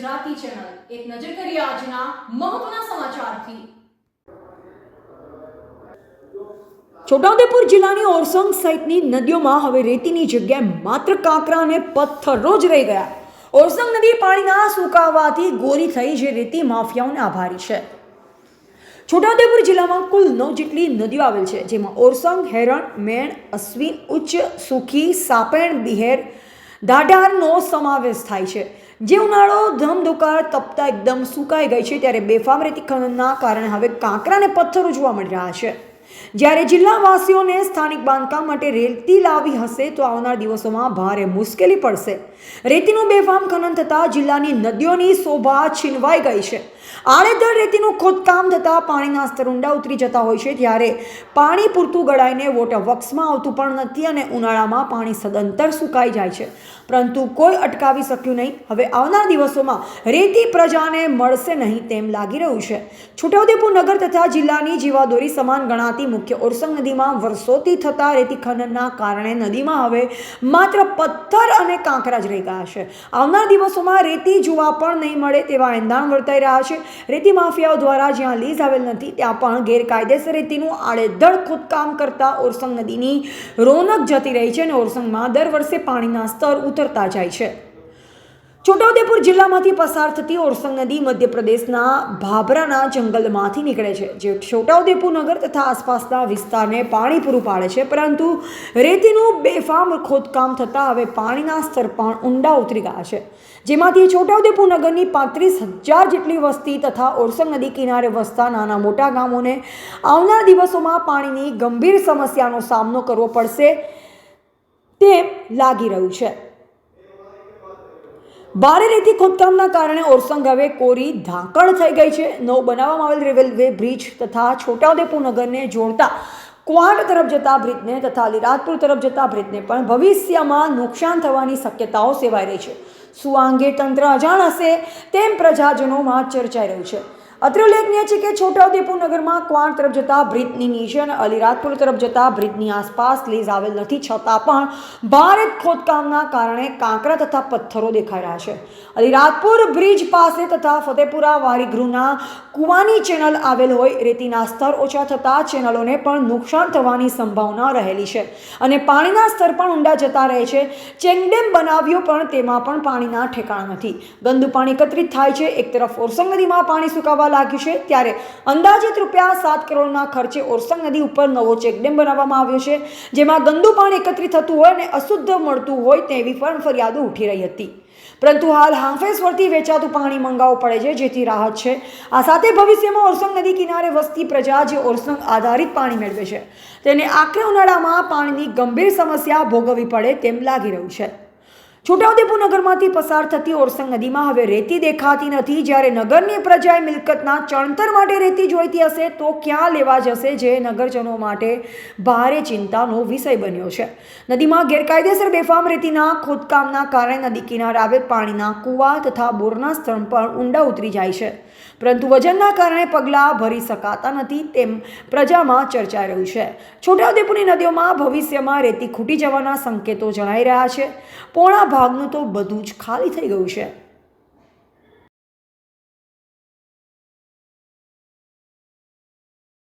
Gujarati channel એક નજર કરીએ આજના મહત્વના સમાચારથી. છોટાઉદેપુર જિલ્લાની ઓરસંગ સહિતની નદીઓમાં હવે રેતીની જગ્યાએ માત્ર કાંકરા અને પથ્થરો જ રહી ગયા. ઓરસંગ નદી પાણીના સુકાવાથી ગોરી થઈ જે રેતી માફિયાઓને આભારી છે. છોટાઉદેપુર જિલ્લામાં કુલ નવ જેટલી નદીઓ આવેલ છે, જેમાં ઓરસંગ, હેરણ, મેણ, અશ્વિન, ઉચ્ચ, સુખી, સાપેણ, બિહેર દાઢારનો સમાવેશ થાય છે. જે ઉનાળો ધમધોકાર તપતા એકદમ સુકાઈ ગઈ છે ત્યારે બેફામ રેતી ખનનના કારણે હવે કાંકરાને પથ્થરો જોવા મળી રહ્યા છે. જ્યારે જિલ્લાવાસીઓને સ્થાનિક બાંધકામ માટે રેતી લાવી હશે તો આવનાર દિવસોમાં ભારે મુશ્કેલી પડશે. રેતીનું બેફામ ખનન થતાં જિલ્લાની નદીઓની શોભા છીનવાઈ ગઈ છે. આડેધડ રેતીનું ખોદકામ થતાં પાણીના સ્તર ઊંડા ઉતરી જતા હોય છે ત્યારે પાણી પૂરતું ગળાઈને વોટર વર્ક્સમાં આવતું પણ નથી અને ઉનાળામાં પાણી સદંતર સુકાઈ જાય છે. પરંતુ કોઈ અટકાવી શક્યું નહીં. હવે આવનાર દિવસોમાં રેતી પ્રજાને મળશે નહીં તેમ લાગી રહ્યું છે. છોટાઉદેપુર નગર તથા જિલ્લાની જીવાદોરી સમાન ગણાતી મુખ્ય ઓરસંગ નદીમાં વર્ષોથી થતા રેતી ખનનના કારણે નદીમાં હવે માત્ર પથ્થર અને કાંકરા જ રહી ગયા છે. આવનાર દિવસોમાં રેતી જોવા પણ નહીં મળે તેવા એંધાણ વર્તાઈ રહ્યા છે. રેતી માફિયાઓ દ્વારા જ્યાં લીઝ આવેલ નથી, ત્યાં પણ ગેરકાયદેસર રેતીનું આડેધડ ખોદકામ કરતા ઓરસંગ નદીની રોનક જતી રહી છે અને ઓરસંગમાં દર વર્ષે પાણીના સ્તર ઉતરતા જાય છે. છોટાઉદેપુર જિલ્લામાંથી પસાર થતી ઓરસંગ નદી મધ્યપ્રદેશના ભાભરાના જંગલમાંથી નીકળે છે. જે છોટાઉદેપુર નગર તથા આસપાસના વિસ્તારને પાણી પૂરું પાડે છે. પરંતુ રેતીનું બેફામ ખોદકામ થતાં હવે પાણીના સ્તર પણ ઊંડા ઉતરી ગયા છે. જેમાંથી છોટાઉદેપુર નગરની પાંત્રીસ હજાર જેટલી વસ્તી તથા ઓરસંગ નદી કિનારે વસતા નાના મોટા ગામોને આવનાર દિવસોમાં પાણીની ગંભીર સમસ્યાનો સામનો કરવો પડશે તેમ લાગી રહ્યું છે. ભારે રેતી ખોદકામના કારણે ઓરસંગ હવે કોરી ધાકડ થઈ ગઈ છે. નવ બનાવવામાં આવેલ રેલવે બ્રિજ તથા છોટાઉદેપુર નગરને જોડતા ક્વાંટ તરફ જતા બ્રિજને તથા અલીરાજપુર તરફ જતા બ્રિજને પણ ભવિષ્યમાં નુકસાન થવાની શક્યતાઓ સેવાઈ રહી છે. શું આ અંગે તંત્ર અજાણ હશે તેમ પ્રજાજનોમાં ચર્ચાઈ રહ્યું છે. અત્રે ઉલ્લેખનીય છે કે છોટાઉદેપુર નગરમાં ક્વાંટ તરફ જતા બ્રિજની નીચે અને અલીરાજપુર તરફ જતા બ્રિજની આસપાસ લીઝ આવેલ નથી, છતાં પણ ભારે ખોદકામના કારણે કાંકરા તથા પથ્થરો દેખાઈ રહ્યા છે. અલીરાજપુર બ્રિજ પાસે તથા ફતેપુરા વારીગૃહના કુવાની ચેનલ આવેલ હોય, રેતીના સ્તર ઓછા થતાં ચેનલોને પણ નુકસાન થવાની સંભાવના રહેલી છે. અને પાણીના સ્તર પણ ઊંડા જતા રહે છે. ચેંગડેમ બનાવ્યો પણ તેમાં પણ પાણીના ઠેકાણા નથી. ગંદુ પાણી એકત્રિત થાય છે. એક તરફ ઓરસંગ નદીમાં પાણી સુકાવા લાગ્યું છે ત્યારે અંદાજિત રૂપિયા સાત કરોડના ખર્ચે ઓરસંગ નદી ઉપર નવો ચેકડેમ બનાવવામાં આવ્યો છે, જેમાં ગંદુ પાણી એકત્રિત થતું હોય અને અશુદ્ધ મળતું હોય તેવી પણ ફરિયાદો ઉઠી રહી હતી. પરંતુ હાલ હાંફેસ વરથી વેચાતું પાણી મંગાવવું પડે છે, જેથી રાહત છે. આ સાથે ભવિષ્યમાં ઓરસંગ નદી કિનારે વસતી પ્રજા જે ઓરસંગ આધારિત પાણી મેળવે છે, તેને આખરે ઉનાળામાં પાણીની ગંભીર સમસ્યા ભોગવવી પડે તેમ લાગી રહ્યું છે. છોટાઉદેપુર નગરમાંથી પસાર થતી ઓરસંગ નદીમાં હવે રેતી દેખાતી નથી. જ્યારે નગરની પ્રજાએ મિલકતના ચણતર માટે રેતી જોઈતી હશે, તો ક્યાં લેવા જશે જે નગરજનો માટે ભારે ચિંતાનો વિષય બન્યો છે. નદીમાં ગેરકાયદેસર બેફામ રેતીના ખોદકામના કારણે નદી કિનારે આવેલ પાણીના કૂવા તથા બોરના સ્થળ પણ ઊંડા ઉતરી જાય છે. પરંતુ વજનના કારણે પગલાં ભરી શકાતા નથી તેમ પ્રજામાં ચર્ચાઈ રહ્યું છે. છોટાઉદેપુરની નદીઓમાં ભવિષ્યમાં રેતી ખૂટી જવાના સંકેતો જણાઈ રહ્યા છે. પોણા ભાગનું તો બધું જ ખાલી થઈ ગયું છે.